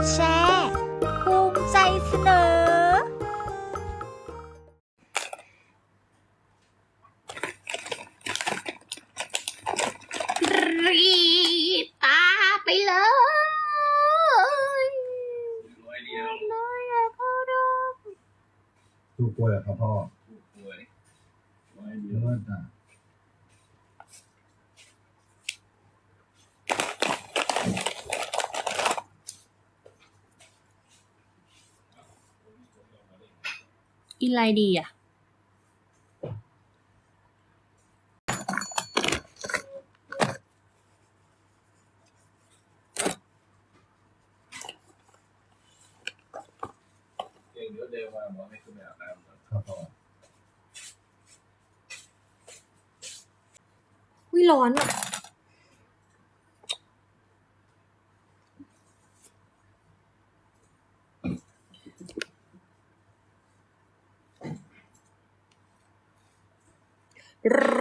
ดแชร์ภูมิใจเสนอ รีบตาไปเลยร้อยเดียวเลยอะพ่อดมถูกกล้วยเหรอครับพ่อหวยร้อยเยเดียวอะจ้ะ กินอะไรดีอะเองเดี๋ยวเดินมาบอกให้คุณไปอาบน้ำก่อนครับพ่อวิร้อนอะ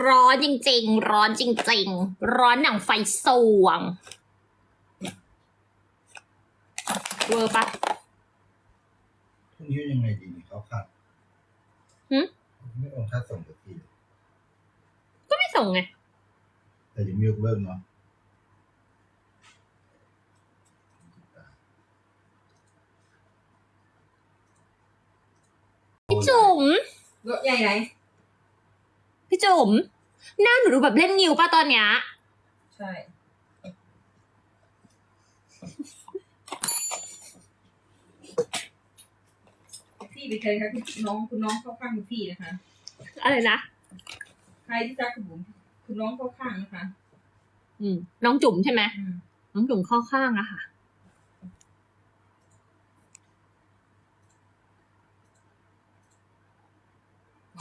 ร้อนจริง ๆ ร้อนจริง ๆ ร้อนหนังไฟสวงเวอร์ปะพรุ่งนี้ยังไงดีเขาขาดหึไม่โอนค่าส่งสักทีก็ไม่ส่งไง แต่ยังไม่ยกเลิกเนาะพี่จุ๋มรถใหญ่ไหนพี่จุ๋ม หน้าหนูดูแบบเล่นงิวป่ะตอนเนี้ย ใช่ พี่ไปเคยค่ะคุณน้องคุณน้องเข้าข้างคุณพี่นะคะ อะไรนะ ใครที่รักคุณผมคุณน้องเข้าข้างนะคะ อืม น้องจุ๋มใช่ไหม อืมน้องจุ๋มเข้าข้างอะค่ะ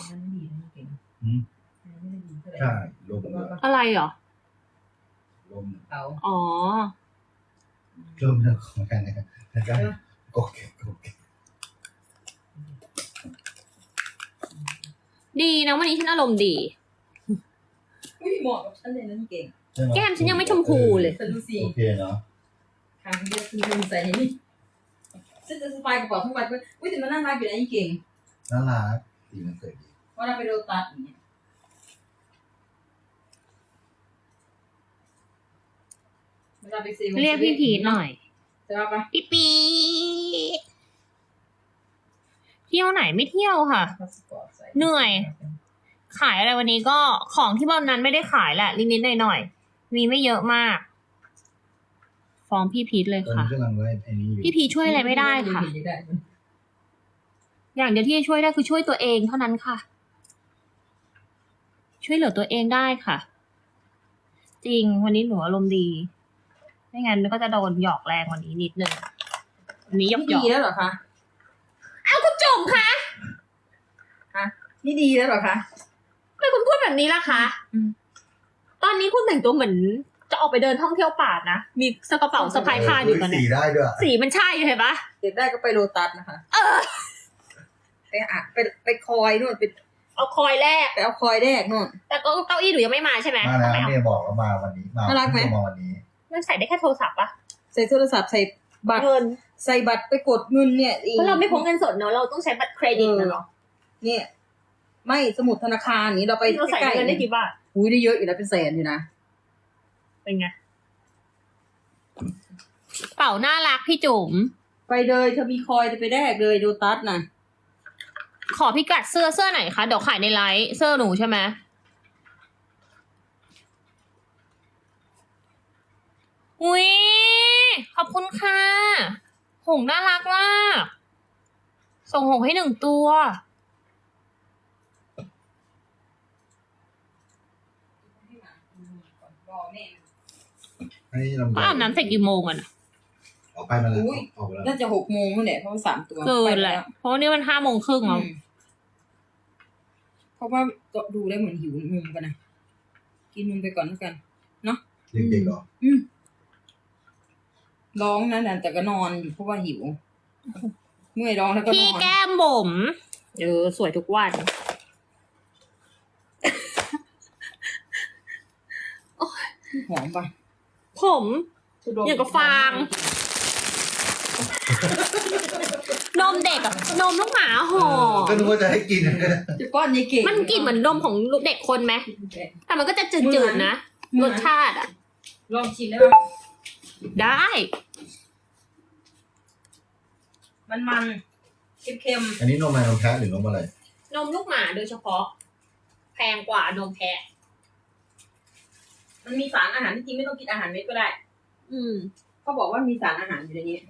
มันไม่ดีนะเก่งอืม ใช่ลมเลยอะไรเหรอ ลมเต๋าอ๋อลมเรื่องของกันนะครับแล้วก็โอเคโอเคดีนะวันนี้ฉันอารมณ์ดี อุ้ยเหมาะกับฉันเลยนะเก่ง ใช่ไหแก้มฉันยังไม่ชมพูเลยแต่ดูสิโอเคเนาะทางเดียวคุณลืมใส่นี่ฉันจะสบายกระเป๋าทั้งวันอุ้ยแต่มันน่ารักอยู่นะยี่เก่งน่ารักสีมันสวยดีว่าเราไปโดนตัดอย่างเงี้ย เวลาไปซื้อเรียกพี่พีทหน่อยจะว่าปะพี่ปีดเที่ยวไหนไม่เที่ยวค่ะพาสปอร์ตใส่เหนื่อย ขายอะไรวันนี้ก็ของที่วันนั้นไม่ได้ขายแหละนิดๆหน่อยๆมีไม่เยอะมาก ฟ้องพี่พีทเลยตอนค่ะ นี้กำลังไล่ไอ้นี้อยู่พี่พีทช่วยอะไรไม่ได้ค่ะ อย่างเดียวที่จะช่วยได้คือช่วยตัวเองเท่านั้นค่ะ ช่วยเหลือตัวเองได้ค่ะ จริงวันนี้หนูอารมณ์ดี ไม่งั้นก็จะโดนหยอกแรงกวันนี้นิดนึงวันนี้หยอกนี่หยอดีกแล้วเหรอคะเอาคุณจุ๋มคะนี่ดีแล้วเหรอคะ ทำไมคุณพูดแบบนี้ล่ะคะ อืม ตอนนี้คุณแต่งตัวเหมือนจะออกไปเดินท่องเที่ยวป่านะ มีกระเป๋าสะพายผ้าอยู่ตอนสีนี้ได้ด้วยสีมันใช่เห็นปะเด็กได้ก็ไปโลตัสนะคะ เออไปอะไปไปคอยนู่นไปเอาคอยแรก ไปเอาคอยแรกนู่น แต่ก็เก้าอี้หนูยังไม่มาใช่ไหมมาแล้วไม่เอาเนี่ยบอกแล้วมาวันนี้มาน่ารักไหม เพิ่งมาวันนี้ มันใส่ได้แค่โทรศัพท์ปะใส่โทรศัพท์ใส่บัตรเงินใส่บัตรไปกดเงินเนี่ยเพราะเราไม่พกเงินสดเนอะเราต้องใช้บัตรเครดิตนะเนาะเนี่ย ไม่สมุดธนาคารนี้เราไปเราใส่ใกล้เงินได้กี่บาทๆอุ้ยได้เยอะอยู่นะเป็นแสนอยู่นะเป็นไงเป๋าน่ารักพี่จุ๋มไปเลยเธอมีคอยจะไปแรกเลยโลตัสน่ะขอพิกัดเสื้อเสื้อไหนคะเดี๋ยวขายในไลฟ์เสื้อหนูใช่ไหม อุ้ยขอบคุณค่ะ หงน่ารักมาก ส่งหงให้หนึ่งตัวให้ลำก็อาบน้ำเสร็จกี่โมงอะนะออกไปมาแล้วอุ๊ย ออกไปแล้วน่าจะหกโมงนั่นแหละเพราะว่าสามตัวเกินไปแหละ เพราะว่านี่มันห้าโมงครึ่งอืแล้วมเพราะว่าดูได้เหมือนหิวนมกันนะกินนมไปก่อนแล้วกัน เด็กๆเหรออืม ร้องนะแต่ก็นอนอยู่เพราะว่าหิว เมื่อยร้องแล้วก็นพี่อน แก้มบุ๋มเออสวยทุกวัน หอมปะผม อย่างกับฟาง นมเด็กอะนมลูกหมาหอมก็นึกว่าจะให้กิน จะป้อนยายเก่งมันกลิ่นเหมือนนมของลูกเด็กคนไหมแต่มันก็จะจืดๆนะรสชาติอะลองชิมได้ไหม ได้ มันมันเค็มอันนี้นมอะไรนมแพะหรือนมอะไร นมลูกหมาโดยเฉพาะ แพงกว่านมแพะ ๆมันมีสารอาหารที่จริงไม่ต้องกินอาหารเม็ดก็ได้อืม เขาบอกว่ามีสารอาหารอยู่ในนี้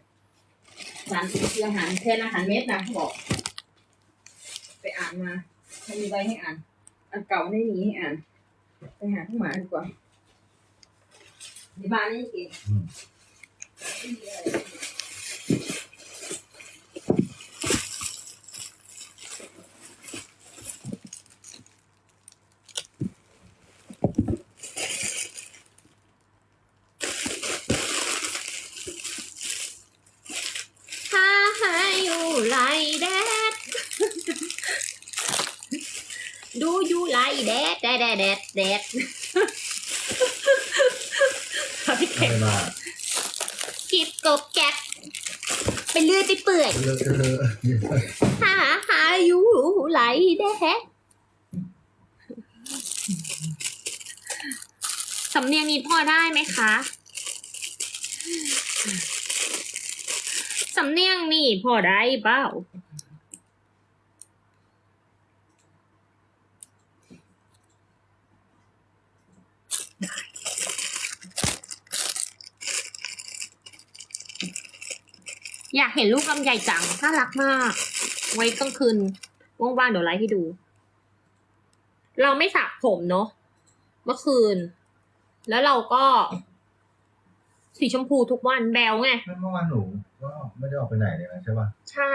สารคืออาหารแทนอาหารเม็ดนะเขาบอก ไปอ่านมาไม่มีใบให้อ่าน อันเก่าไม่มีให้อ่าน ไปหาที่หมาดีกว่า ในบ้านนี่เองอืมไม่มีอะไรถ้าให้อยู่ไลแดด ดูอยู่ไลแดดแดดแดดแดด แดดพี่มากิบกบแก๊บไปเรื่อยไปเปื่อยเลอะเทอหาหาอยู่ไหลแดดสำเนียงนี้พอได้ไหมคะสำเนียงนี่พอได้เปล่า อยากเห็นลูกลำใหญ่จัง น่ารักมาก ไว้กลางคืนว่างๆเดี๋ยวไลฟ์ให้ดู เราไม่สระผมเนาะเมื่อคืน แล้วเราก็ สีชมพูทุกวันแบวไง เมื่อวานหนูก็ไม่ได้ออกไปไหนเลยนะใช่ป่ะ ใช่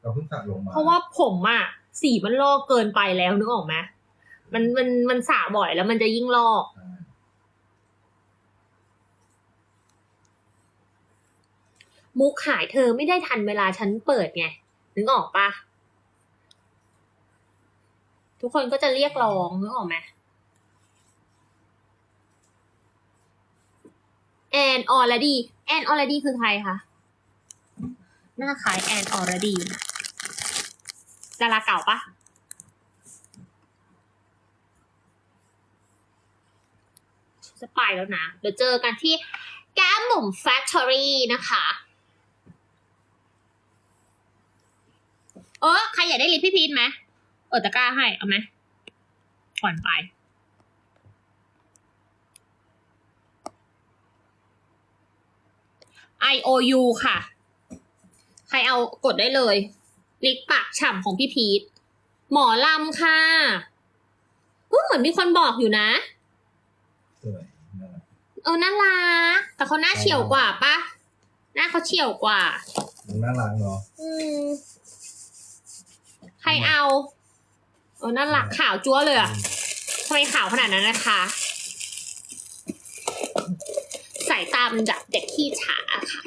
เราเพิ่งสระลงมาเพราะว่าผมอะสีมันลอกเกินไปแล้วนึกออกไหมมันมันมันสระบ่อยแล้วมันจะยิ่งลอก ใช่ มุกขายเธอไม่ได้ทันเวลาฉันเปิดไง นึกออกปะทุกคนก็จะเรียกร้องนึกออกไหมแอนออร์ดีแอนออร์ดีคือใครคะหน้าขายแอนออร์ดีนะดาราเก่าปะจะไปแล้วนะ เดี๋ยวเจอกันที่แก้มหมุมแฟคทอรี่นะคะ เออใครอยากได้ลิปพี่พีทไหมเออตะกร้าให้ เอาไหมก่อนไป I O U ค่ะ ใครเอากดได้เลย ลิปปากฉ่ำของพี่พีท หมอลำค่ะก็เหมือนมีคนบอกอยู่นะสวยน่ารักเออน่ารักแต่เขาหน้าเฉียวกว่าปะหน้าเขาเฉียวกว่ามันน่ารักเนาะ อืม ใครเอาเออน่ารักขาวจั๊วเลยอะทำไมขาวขนาดนั้นนะคะสายตามันแบบเด็กขี้ฉาค่ะ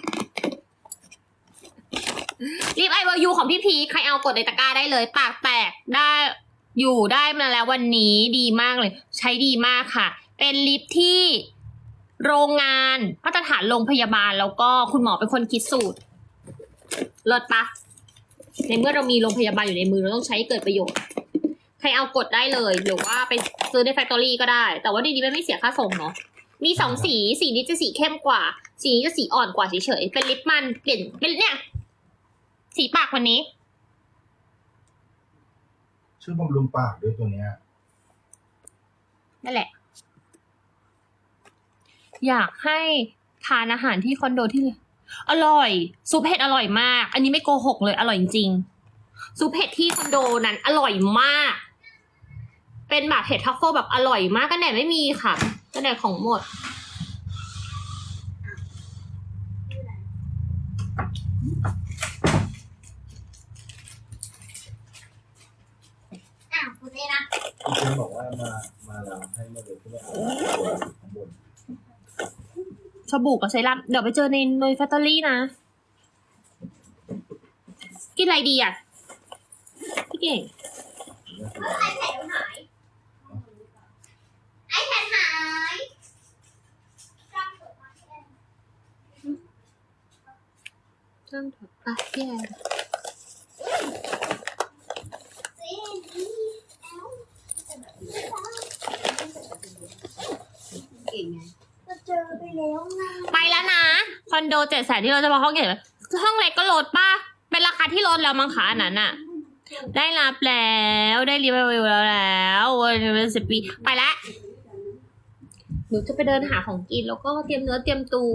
รีบไอวายูของพี่พีชใครเอากดในตะกร้าได้เลย ปากแตกได้อยู่ได้มาแล้ววันนี้ดีมากเลย ใช้ดีมากค่ะ เป็นลิปที่โรงงานมาตรฐานโรงพยาบาลแล้วก็คุณหมอเป็นคนคิดสูตรเลิศปะ ในเมื่อเรามีโรงพยาบาลอยู่ในมือเราต้องใช้ให้เกิดประโยชน์ ใครเอากดได้เลย หรือว่าไปซื้อในแฟคทอรี่ก็ได้ แต่ว่าดีนี้มันไม่เสียค่าส่งเนาะ มีสองสี สีนี้จะสีเข้มกว่า สีนี้จะสีอ่อนกว่าเฉยๆ เป็นลิปมันเปลี่ยนเป็นเนี่ย สีปากวันนี้ชื่อบำรุงปากด้วยตัวเนี้ย นั่นแหละ อยากให้ทานอาหารที่คอนโดที่ อร่อย ซุปเห็ดอร่อยมาก อันนี้ไม่โกหกเลย อร่อยจริงๆซุปเห็ดที่คอนโดนั้น อร่อยมาก เป็นแบบเห็ดทัฟเฟิลแบบอร่อยมากกันแดดไม่มีค่ะกันแดดของหมด อ้าวคุณเอนะพี่เชนบอกว่ามา มาแล้วให้มาเลยที่ไม่เอาตัวข้างบน สบู่กับเซรั่มเดี๋ยวไปเจอในในแฟคทอรี่นะ กินอะไรดีอะ พี่เก่งไอแพดหายไอแพดหายช่างเถอะไปพี่แอน เก่งไง ก็เจอไป แล้วไงไปแล้วนะ คอนโดเจ็ดแสนที่เราจะมาห้องใหญ่เลยห้องเล็กก็ลดป่ะ เป็นราคาที่ลดแล้วมั้งคะอันนั้นอะได้รับแล้วได้รีวิวแล้วแล้ววันเป็นสิบปีไปแล้วหนูจะไปเดินหาของกินแล้วก็เตรียมเนื้อเตรียมตัว